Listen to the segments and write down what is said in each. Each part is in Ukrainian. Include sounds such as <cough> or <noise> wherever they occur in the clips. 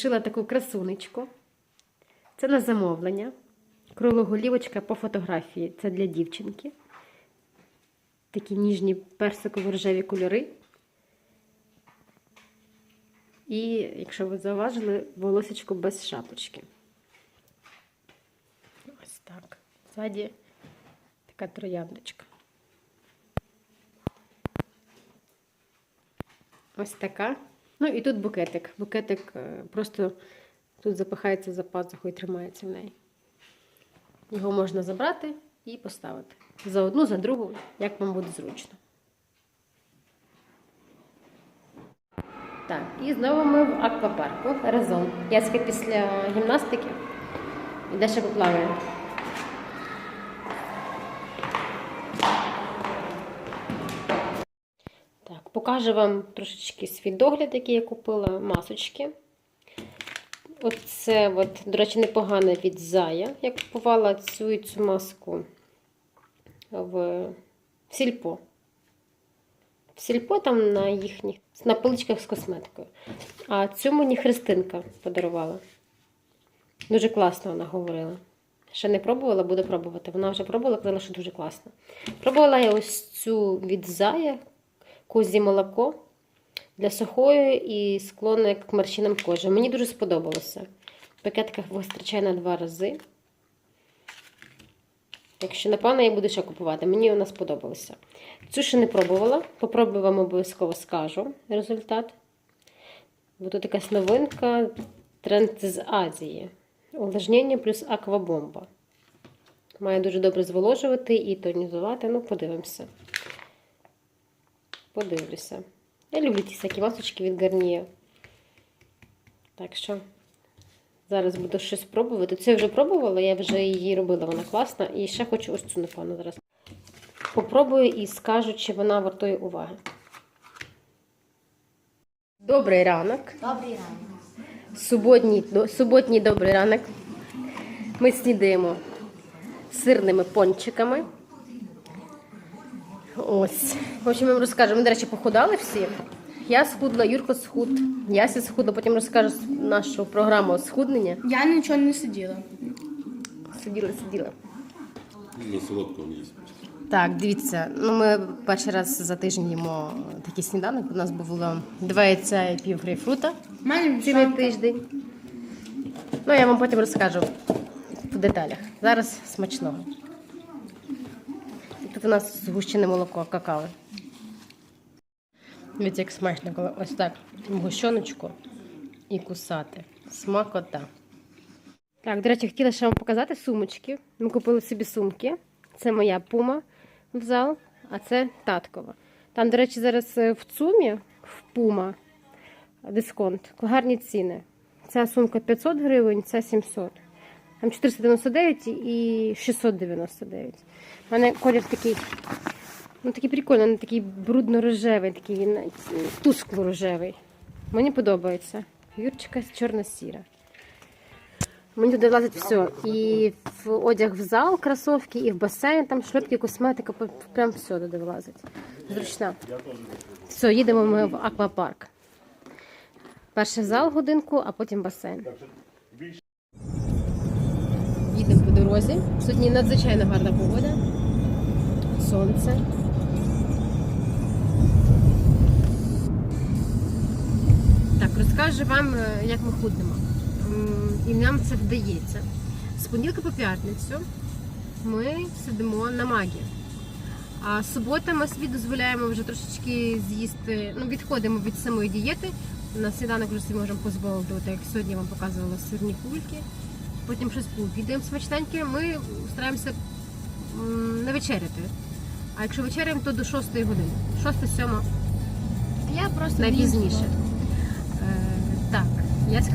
Пошила таку красунечку. Це на замовлення. Круглоголівочка по фотографії. Це для дівчинки. Такі ніжні персиково-рожеві кольори. І, якщо ви зауважили, волосечко без шапочки. Ось так. Ззаді така трояндочка. Ось така. Ну і тут букетик. Букетик е, просто тут запихається за пазуху і тримається в неї. Його можна забрати і поставити. За одну, за другу, як вам буде зручно. Так, і знову ми в аквапарку разом. Яська після гімнастики іде ще поплаває. Покажу вам трошечки свій догляд, який я купила, масочки. Оце, от, до речі, непогано від Зая. Я купувала цю і цю маску в сільпо. В сільпо там на їхніх на поличках з косметикою. А цю мені Христинка подарувала. Дуже класно вона говорила. Ще не пробувала, буду пробувати. Вона вже пробувала, казала, що дуже класно. Пробувала я ось цю від Зая, козі молоко для сухої і склонної к морщинам кожи. Мені дуже сподобалося. В пакетиках вистачає на два рази. Якщо напевно, я буду ще купувати. Мені вона сподобалася. Цю ще не пробувала. Попробую вам обов'язково скажу результат. Бо тут якась новинка. Тренд з Азії. Увлажнення плюс аквабомба. Має дуже добре зволожувати і тонізувати. Ну, подивимося. Подивлюся. Я люблю ті всякі масочки від Гарніє. Так що зараз буду щось пробувати. Це я вже пробувала, я вже її робила, вона класна. І ще хочу ось цю, напевно, зараз. Попробую і скажу, чи вона вартує уваги. Добрий ранок. Добрий ранок. Суботній, суботній добрий ранок. Ми снідаємо сирними пончиками. Ось. В общем, я вам розкажу. Ми, до речі, похудали всі. Я схудла, Юрко схуд, Яся схудла, потім розкажу нашу програму схуднення. Я нічого не сиділа. Сиділа, сиділа. На солодкого есть. Так, дивіться, ну ми перший раз за тиждень їмо такий сніданок. У нас було два яйця і пів грейпфрута. У цілий тиждень. Ну, я вам потім розкажу в деталях. Зараз смачного. У нас згущене молоко, какао. Дивіться, як смачно, коли ось так гущоночку і кусати. Смакота. Так, до речі, хотіла ще вам показати сумочки. Ми купили собі сумки. Це моя пума в зал, а це таткова. Там, до речі, зараз е, в ЦУМі, в пума, дисконт, гарні ціни. Ця сумка 500 гривень, ця 700. Там 499 і 699. У мене колір такий, ну такий прикольний, він такий брудно-рожевий, такий тускло-рожевий. Мені подобається. Юрчика чорно-сіра. Мені туди влазить все. І в одяг в зал, кросовки, і в басейн, там шльопки, косметика, прям все туди влазить. Зручна. Все, їдемо ми в аквапарк. Перше зал годинку, а потім басейн. Дорозі. Сьогодні надзвичайно гарна погода. Сонце. Так, розкажу вам, е, як ми худнемо. І нам це вдається. З понеділка по п'ятницю ми сидимо на магі. А субота ми собі дозволяємо вже трошечки з'їсти, ну відходимо від самої дієти. На сніданок вже можемо дозволити, як сьогодні вам показувала сирні кульки. Потім щось пообідаємо смачненьке. Ми стараємося не вечеряти. А якщо вечеряємо, то до 6 години. 6-7 Я просто найпізніше. Е, так,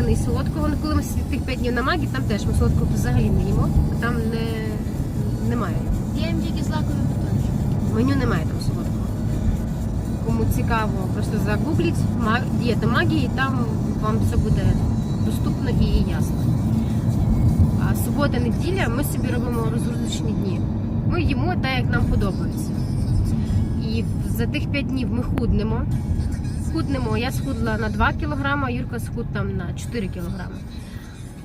не їсть солодкого. Ну, коли ми тих 5 днів на магі, там теж ми солодкого взагалі не їмо, бо там не, немає. Я їм тільки злакові батончики. Меню немає там солодкого. Кому цікаво, просто загугліть дієта магії, і там вам все буде доступно і ясно. А субота, неділя ми собі робимо розгрузочні дні. Ми їмо так, як нам подобається. І за тих 5 днів ми худнемо. схуднемо. Я схудла на 2 кг, Юрка схуд там на 4 кг.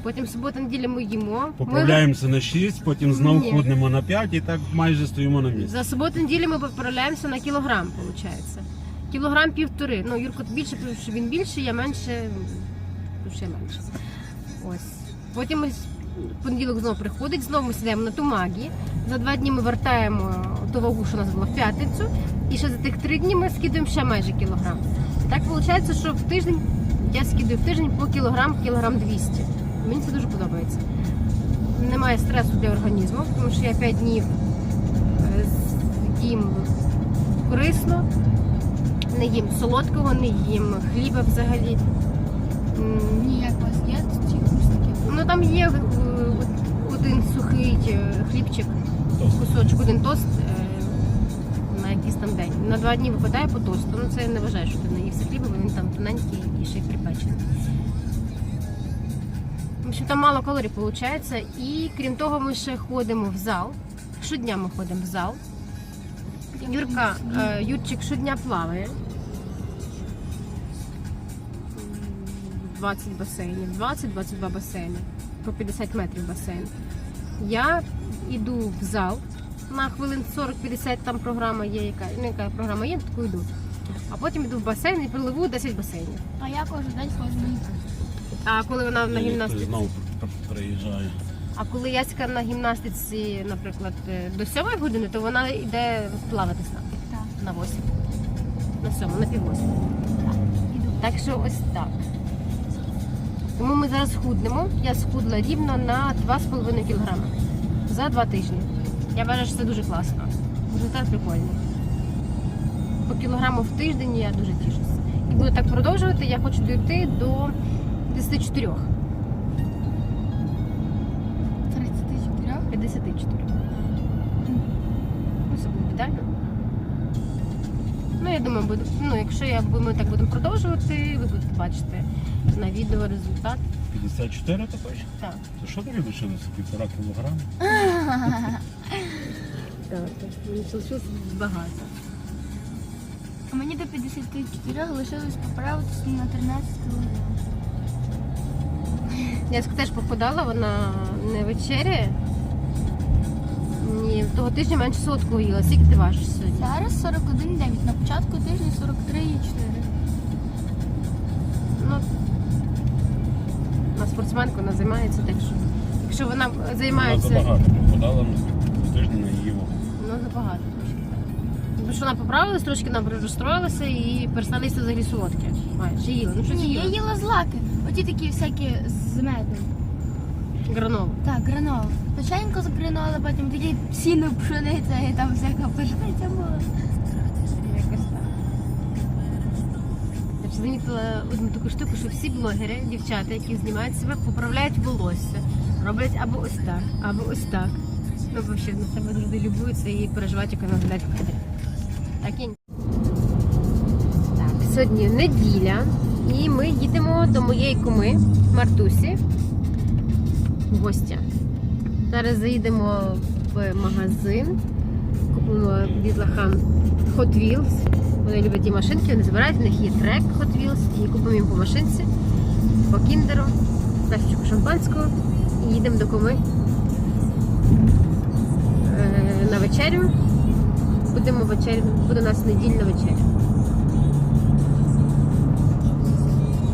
Потім субота неділя ми їмо. Ми Поправляємося на 6, потім знов Ні. худнемо на 5 і так майже стоїмо на місці. За суботу неділю ми поправляємося на кілограм, виходить. Кілограм півтори. Ну, Юрко більше, тому що він більше, я менше, тому що я менше. Ось. Потім ми в понеділок знову приходить, знову ми сідаємо на ту магії. За два дні ми вертаємо ту вагу, що у нас було в п'ятницю. І ще за тих три дні ми скидуємо ще майже кілограм. Так виходить, що в тиждень я скидаю в тиждень по кілограм, кілограм 200. Мені це дуже подобається. Немає стресу для організму, тому що я 5 днів е, їм корисно, не їм солодкого, не їм хліба взагалі. М, Ні, як у вас є ці хрустики? Ну там є один сухий е, хлібчик, кусочок, один тост е, на якийсь там день. На два дні випадає по тосту. Ну це не вважає, що ти наївся хліба, бо він там тоненький і ще й припечений. В общем, там мало калорій виходить. І крім того, ми ще ходимо в зал. Щодня ми ходимо в зал. Юрка, е, Юрчик щодня плаває. М, 20 басейнів, 20-22 басейни, по 50 метрів басейн. Я йду в зал на хвилин 40-50, там програма є, яка, ну, яка програма є, таку йду. А потім йду в басейн і приливу 10 басейнів. А я кожен день ходжу на гімнастику. А коли вона на гімнастиці, знову приїжджає. а коли Яська на гімнастиці, наприклад, е, до 7 години, то вона йде плавати з нами Так. на 8. На 7, на пів 8. Іду. Так що ось так. Тому ми зараз худнемо. Я схудла рівно на 2,5 кг за 2 тижні. Я вважаю, що це дуже класно. Результат прикольний. По кілограму в тиждень я дуже тішуся. І буду так продовжувати. Я хочу дійти до 34. 34. 54. Ну, це буде ідеально. Ну, я думаю, буду, ну, якщо я, ми так будемо продовжувати, ви будете бачити на відео результат. 54 також? Так. То що тобі лишилося? Півтора кілограма? <laughs> Так, мені залишилось багато. А мені до 54 лишилось поправитися на 13 кг. Я теж похудала, вона не вечеряє. Ні, того тижня менше солодкого їла. Скільки ти важиш сьогодні? Зараз 41,9. На початку тижня 43,4. Спортсменка, вона займається, так що. Якщо вона Вона займається. забагато подала на тиждень на її вагу. Ну, забагато трошки. Тому що вона поправилась, трошки вона розстроїлася і перестала їсти взагалі солодке. Чи їла? Ну, щось Ні, я їла. їла злаки. Оті такі всякі з медом. Гранолу. Так, гранол. Печенько з граноли, потім такі сіно пшениця і там всяка пшениця була. Замітила одну таку штуку, що всі блогери, дівчата, які знімають себе, поправляють волосся. Роблять або ось так, або ось так. Ну, взагалі, на себе завжди любуються і переживають, як вони виглядають в кадрі. Так, і... так, сьогодні неділя, і ми їдемо до моєї куми Мартусі в гості. Зараз заїдемо в магазин, купимо дітлахам Hot Wheels. Вони люблять ті машинки, вони збирають, в них є трек Hot Wheels, і купимо їм по машинці, по кіндеру, пляшечку шампанського і їдемо до куми е, на вечерю. Будемо вечерю, буде у нас недільна вечеря.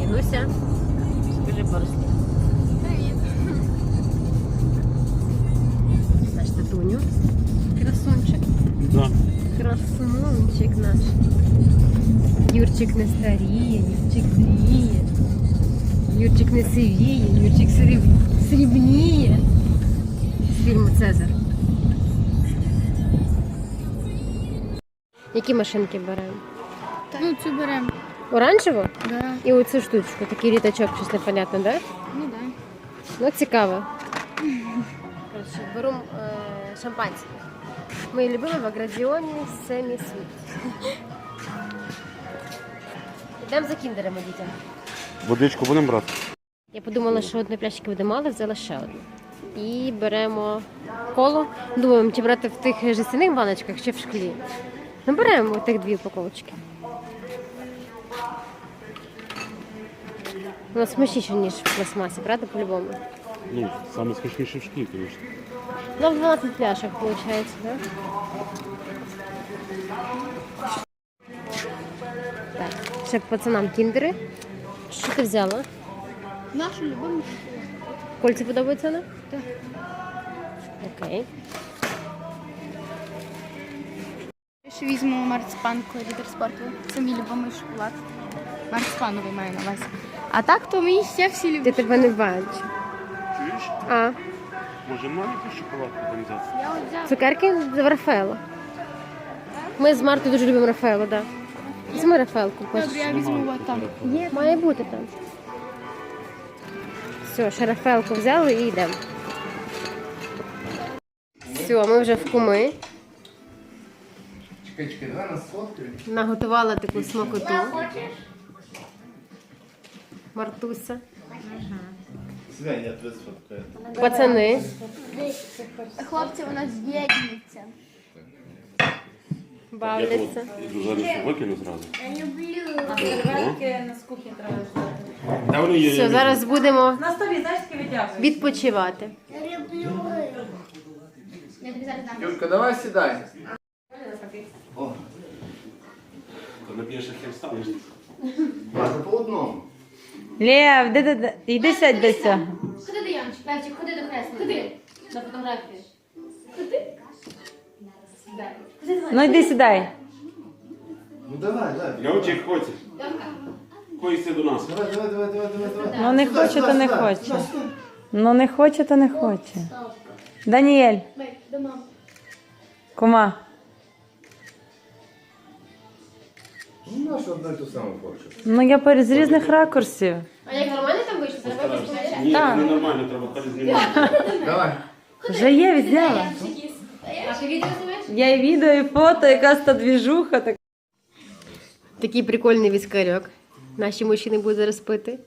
Інуся, скажи пару слів. Привіт. Наш татуню. Красунчик. Да. Красунчик наш. Юрчик не старіє, Юрчик зріє. Юрчик не сивіє, Юрчик сріб... срібніє. З фільму Цезар. Які машинки беремо? Ну, цю беремо. Оранжеву? Да. І оцю штучку, такий літачок, щось непонятне, да? Ну да. Ну, цікаво. <laughs> Коротше, беру е, шампанське. Мої любимі в Аградіоні Семі Світ. Йдемо за кіндерами дітям. Водичку будемо брати? Я подумала, що одної пляшки буде мало, взяла ще одну. І беремо коло. Думаємо, чи брати в тих жестяних баночках чи в шклі. Ну, беремо тих дві упаковочки. Воно смачніше, ніж в пластмасі, правда, по-любому? Ну, саме смачніше в шклі, звісно. Ну, 12 пляшек, виходить, да? Ще пацанам кіндери. Що ти взяла? Нашу любиму. Кольці подобаються вона? Так. Окей. Ще візьму марципан коридор спорту. Це мій любимий шоколад. Марципановий маю на увазі. А так, то мені ще всі Я люблять. тебе не бачу. Чуєш? А, Може маленький шоколадку там взяти? Я от взяла. цукерки з Рафаела. Ми з Мартою дуже любимо Рафаело, так. Да. Візьми Рафаелку? Добре, я візьму от там. Є, має бути там. Все, ще Рафаелку взяли і йдемо. Все, ми вже в куми. Чекай, чекай, давай нас сфоткаємо. Наготувала таку смакоту. Мартуся. Свянь, я тебе сфоткаю. Пацани. Хлопці, у нас з'єднуються. Я Бавляться. іду зараз викину зразу. Я люблю. Серветки на кухні треба ждати. Та вони є. Все, зараз будемо На столі, знаєш, таке витягуєш. відпочивати. Я люблю. Я тобі зараз дам. Юрка, давай сідай. То наб'єш як встанеш. Ладно, по одному. Лев, де, де, де? Іди сядь до цього. Ходи до Янчик, Левчик, ходи до Хресна. Ходи. На фотографію. Ну йди сідай. Ну давай, давай. Льовчик, хочеш? Хоїться до нас. Давай, давай, давай, давай, давай, давай. Ну не Сюди, хоче, сюди, то не сюди. хоче. Сюди, сюди. Ну не хоче, то не хоче. Даніель, до мами. кума. Ну, наш одно і ту саму. Ну я пер- з різних ракурсів. А як нормально там вийшло? Треба якось поміряти? Ні, Так. ненормально, треба перезнімати. Давай. Вже є, відзняла. А ти відео знімаєш? Я і відео, і фото, якась та двіжуха. Так. Такий прикольний віскарьок. Наші мужчини будуть зараз пити.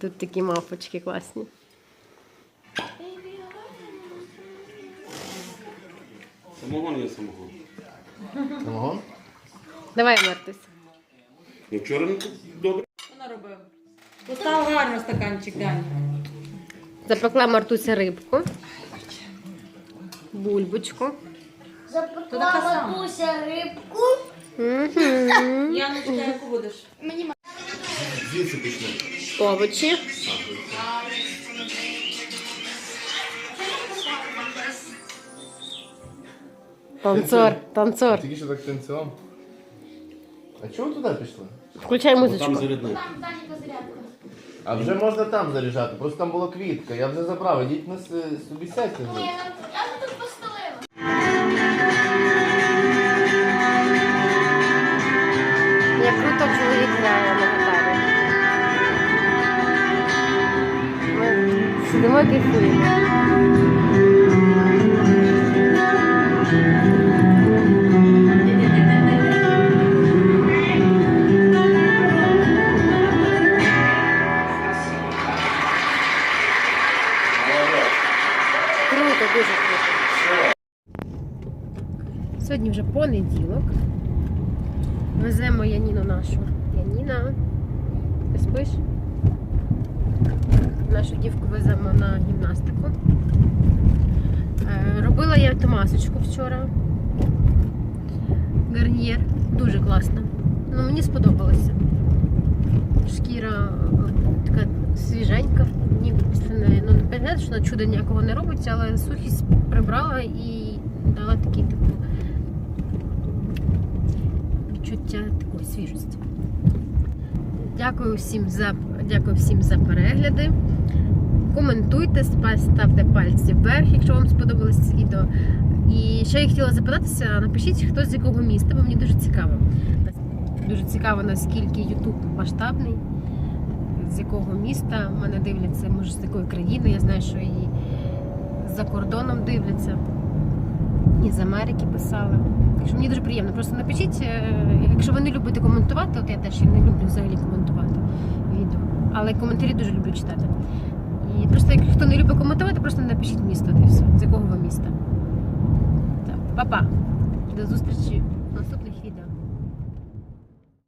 Тут такі мавпочки класні. Самогон є самогон. Ого. Давай, Мартусь. Ну вчора не добре. Що наробив? Постав гарно стаканчик, Дані. Запекла Мартуся рибку. Бульбочку. То запекла така сама. бабуся рибку. Яночка, яку будеш? Мені ма- Овочі. Танцор, танцор. Тільки що так танцював. А чого туди пішли? Включай Бо там зарядник. А вже можна там заряджати, просто там була квітка, я вже забрав, ідіть на с- собі сядьте. Ні, я- тут просто 100 чоловік грає на гітарі. Ми сидимо і кайфуємо. Круто. Сьогодні вже понеділок. Веземо Яніну нашу. Яніна, ти спиш? Нашу дівку веземо на гімнастику. Е, Робила я ту масочку вчора. Гарнір. Дуже класно. Ну, мені сподобалося. Шкіра е, така свіженька. Ну, не що чуда ніякого не робить, але сухість прибрала і дала такий типу відчуття такої свіжості. Дякую всім за дякую всім за перегляди. Коментуйте, ставте пальці вверх, якщо вам сподобалось це відео. І ще я хотіла запитатися, напишіть, хто з якого міста, бо мені дуже цікаво. Дуже цікаво, наскільки YouTube масштабний, з якого міста мене дивляться, може з якої країни. Я знаю, що і за кордоном дивляться, і з Америки писали. Так що мені дуже приємно. Просто напишіть, е, якщо ви не любите коментувати, от я теж не люблю взагалі коментувати відео, але коментарі дуже люблю читати. І просто як хто не любить коментувати, просто напишіть місто, де все, з якого ви міста. Так, па-па. До зустрічі.